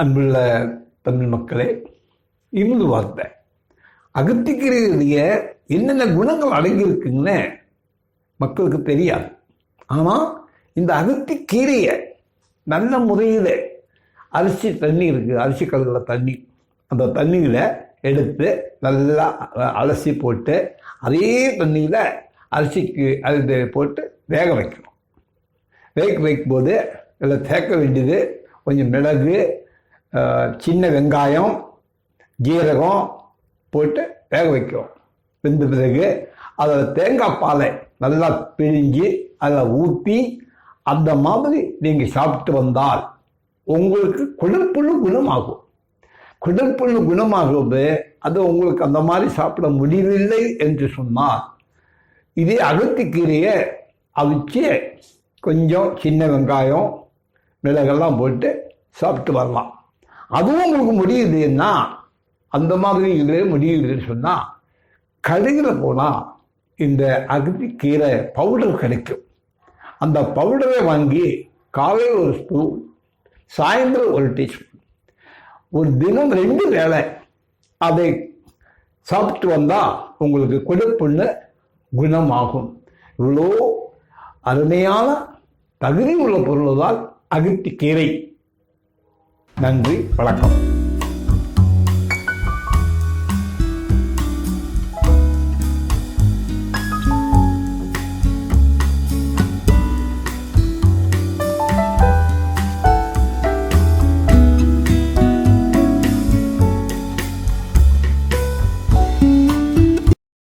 அன்புள்ள தமிழ் மக்களே இருந்து வார்த்தை. அகத்திக்கீரையுடைய என்னென்ன குணங்கள் அடங்கியிருக்குன்னு மக்களுக்கு தெரியாது. ஆனால் இந்த அகத்திக்கீரையை நல்ல முறையில் அரிசி தண்ணி இருக்குது அரிசி கல்லில் தண்ணி. அந்த தண்ணியில் எடுத்து நல்லா அலசி போட்டு அதே தண்ணியில் அரிசிக்கு அது போட்டு வேக வைக்கணும். வேக வைக்கும்போது இதில் தேக்க வேண்டியது கொஞ்சம் மிளகு சின்ன வெங்காயம் ஜீரகம் போட்டு வேக வைக்கும் வெந்த பிறகு அதில் தேங்காய் பாலை நல்லா பிழிஞ்சு அதில் ஊற்றி அந்த மாதிரி நீங்கள் சாப்பிட்டு வந்தால் உங்களுக்கு குடற்புழு குணமாகும். குடற்புழு குணமாகும்போது அது உங்களுக்கு அந்த மாதிரி சாப்பிட முடியவில்லை என்று சொன்னால் இதே அகத்திக்கீரையை அவிச்சு கொஞ்சம் சின்ன வெங்காயம் மிளகெல்லாம் போட்டு சாப்பிட்டு வரலாம். அதுவும் உங்களுக்கு முடியுதுன்னா அந்த மாதிரி இது முடியுதுன்னு சொன்னால் கடையில் போனால் இந்த அகத்திக்கீரை பவுடர் கிடைக்கும். அந்த பவுடரை வாங்கி காலையில் ஒரு ஸ்பூன் சாயந்தரம் ஒரு டீஸ்பூன் ஒரு தினம் ரெண்டு வேளை அதை சாப்பிட்டு வந்தால் உங்களுக்கு கொடுப்புண்ணு குணமாகும். இவ்வளோ அருமையான தகுதி உள்ள பொருள்தான் அகத்தி கீரை நன்றி வணக்கம்.